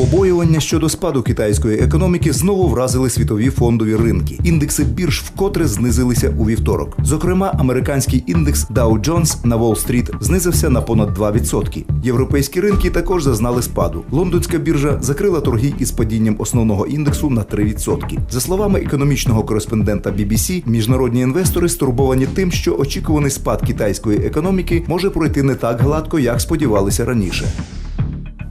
Побоювання щодо спаду китайської економіки знову вразили світові фондові ринки. Індекси бірж вкотре знизилися у вівторок. Зокрема, американський індекс Dow Jones на Уолл-стріт знизився на понад 2%. Європейські ринки також зазнали спаду. Лондонська біржа закрила торги із падінням основного індексу на 3%. За словами економічного кореспондента BBC, міжнародні інвестори стурбовані тим, що очікуваний спад китайської економіки може пройти не так гладко, як сподівалися раніше.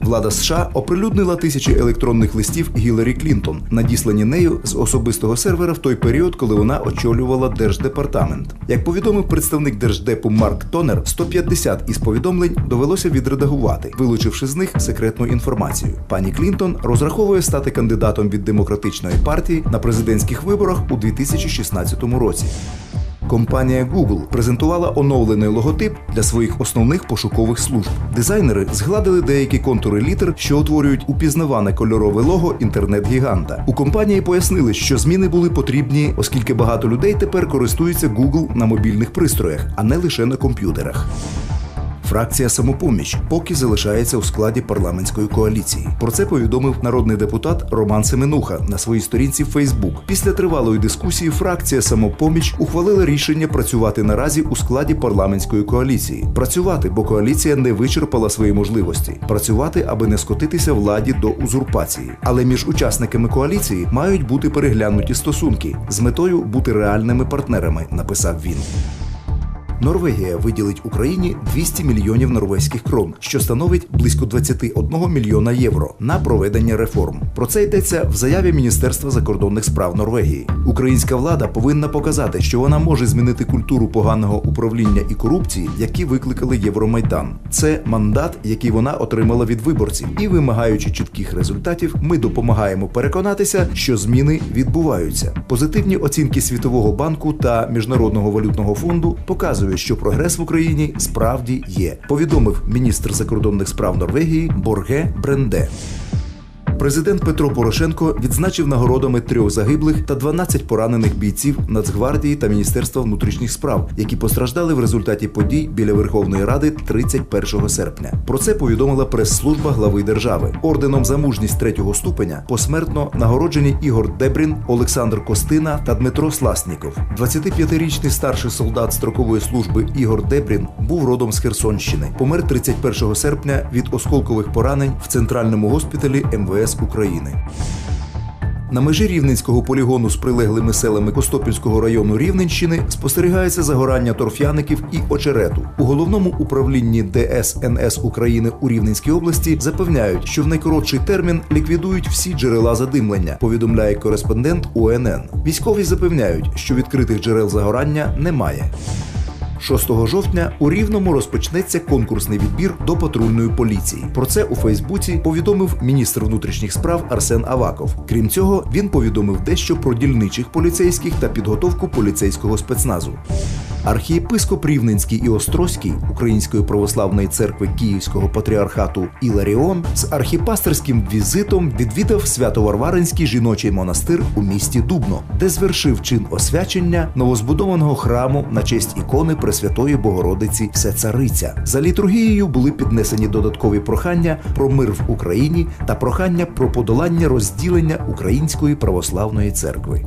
Влада США оприлюднила тисячі електронних листів Гіларі Клінтон, надіслані нею з особистого сервера в той період, коли вона очолювала держдепартамент. Як повідомив представник держдепу Марк Тонер, 150 із повідомлень довелося відредагувати, вилучивши з них секретну інформацію. Пані Клінтон розраховує стати кандидатом від демократичної партії на президентських виборах у 2016 році. Компанія Google презентувала оновлений логотип для своїх основних пошукових служб. Дизайнери згладили деякі контури літер, що утворюють упізнаване кольорове лого інтернет-гіганта. У компанії пояснили, що зміни були потрібні, оскільки багато людей тепер користуються Google на мобільних пристроях, а не лише на комп'ютерах. Фракція самопоміч поки залишається у складі парламентської коаліції. Про це повідомив народний депутат Роман Семенуха на своїй сторінці Фейсбук. Після тривалої дискусії фракція самопоміч ухвалила рішення працювати наразі у складі парламентської коаліції. Працювати, бо коаліція не вичерпала свої можливості. Працювати, аби не скотитися владі до узурпації. Але між учасниками коаліції мають бути переглянуті стосунки з метою бути реальними партнерами, написав він. Норвегія виділить Україні 200 мільйонів норвезьких крон, що становить близько 21 мільйона євро на проведення реформ. Про це йдеться в заяві Міністерства закордонних справ Норвегії. Українська влада повинна показати, що вона може змінити культуру поганого управління і корупції, які викликали Євромайдан. Це мандат, який вона отримала від виборців, і вимагаючи чітких результатів, ми допомагаємо переконатися, що зміни відбуваються. Позитивні оцінки Світового банку та Міжнародного валютного фонду показують, що прогрес в Україні справді є. Повідомив міністр закордонних справ Норвегії Борге Бренде. Президент Петро Порошенко відзначив нагородами трьох загиблих та 12 поранених бійців Нацгвардії та Міністерства внутрішніх справ, які постраждали в результаті подій біля Верховної Ради 31 серпня. Про це повідомила прес-служба глави держави. Орденом за мужність третього ступеня посмертно нагороджені Ігор Дебрін, Олександр Костина та Дмитро Сласніков. 25-річний старший солдат строкової служби Ігор Дебрін був родом з Херсонщини. Помер 31 серпня від осколкових поранень в центральному госпіталі МВС України. На межі рівненського полігону з прилеглими селами Костопільського району Рівненщини спостерігається загорання торфяників і очерету. У головному управлінні ДСНС України у Рівненській області запевняють, що в найкоротший термін ліквідують всі джерела задимлення. Повідомляє кореспондент УНН. Військові запевняють, що відкритих джерел загорання немає. 6 жовтня у Рівному розпочнеться конкурсний відбір до патрульної поліції. Про це у Фейсбуці повідомив міністр внутрішніх справ Арсен Аваков. Крім цього, він повідомив дещо про дільничих поліцейських та підготовку поліцейського спецназу. Архієпископ Рівненський і Острозький Української православної церкви Київського патріархату Іларіон з архіпастерським візитом відвідав Свято-Варваринський жіночий монастир у місті Дубно, де звершив чин освячення новозбудованого храму на честь ікони Пресвятої Богородиці Всецариця. За літургією були піднесені додаткові прохання про мир в Україні та прохання про подолання розділення Української православної церкви.